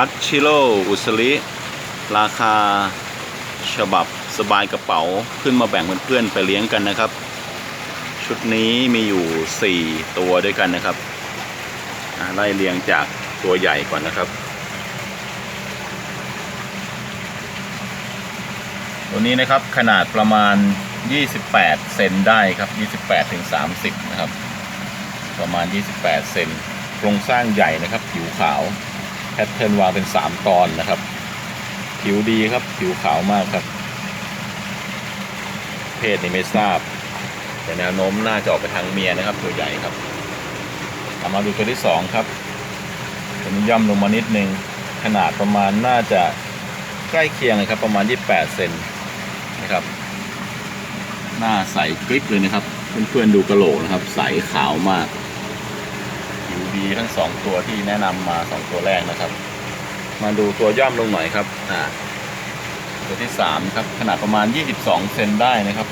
คัตชิโร่อุสลิราคาฉบับสบายกระเป๋าขึ้นมาแบ่งเพื่อนๆไปเลี้ยงกันนะครับ ชุดนี้มีอยู่ 4 ตัวด้วยกันนะครับไล่เรียงจากตัวใหญ่ก่อนนะครับ ตัวนี้นะครับขนาดประมาณ 28 เซนได้ครับ 28ถึง30 นะครับ ประมาณ 28 เซนโครงสร้างใหญ่นะครับ ผิวขาว แพทเทิร์นวางเป็น 3 ตอนนะครับ ผิวดีครับ ผิวขาวมากครับ เพศนี่ไม่ทราบ แต่แนวโน้มน่าจะออกไปทางเมียนะครับ ตัวใหญ่ครับเอามาดูตัวที่ 2 ครับตัวนี้ย่ำลงมานิดนึง ขนาดประมาณน่าจะใกล้เคียงเลยครับ ประมาณ 28 เซนนะครับ หน้าใสกริบเลยนะครับ เพื่อนๆดูกระโหลกนะครับ ใสขาวมาก ดีทั้งสองตัวที่แนะนำมาสองตัวแรกนะครับ มาดูตัวย่อมลงหน่อยครับอ่าตัวที่สามครับขนาดประมาณ 22 เซนได้นะครับ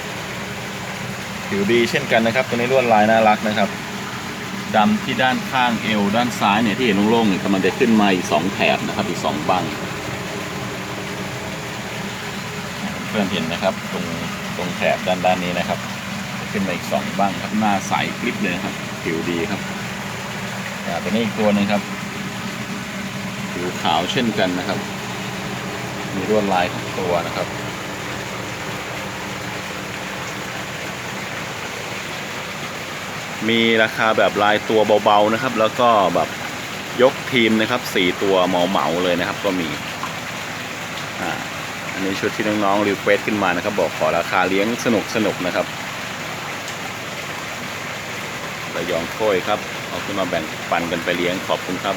ผิวดีเช่นกันนะครับ ตัวนี้ลวดลายน่ารักนะครับดำที่ด้านข้างเอวด้านซ้ายเนี่ยที่เห็นโล่งๆเนี่ยกำลังจะขึ้นมาอีกสองแถบนะครับอีกสองบังเพื่อนเห็นนะครับตรงตรงแถบด้านด้านนี้นะครับ ขึ้นมาอีกสองบ้างครับหน้าใสกริบเลยครับผิวดีครับ ตัวนี้อีกตัวหนึ่งครับผิวขาวเช่นกันนะครับ มีลวดลายทุกตัวนะครับมีราคาแบบลายตัวเบาๆนะครับ แล้วก็แบบยกทีมนะครับสี่ตัวเหมาๆเลยนะครับ ก็มีอ่าอันนี้ชุดที่น้องๆรีเควสขึ้นมานะครับ บอกขอราคาเลี้ยงสนุกๆนะครับระยองโค้ยครับ เอาขึ้นมาแบ่งปันกันไปเลี้ยงขอบคุณครับ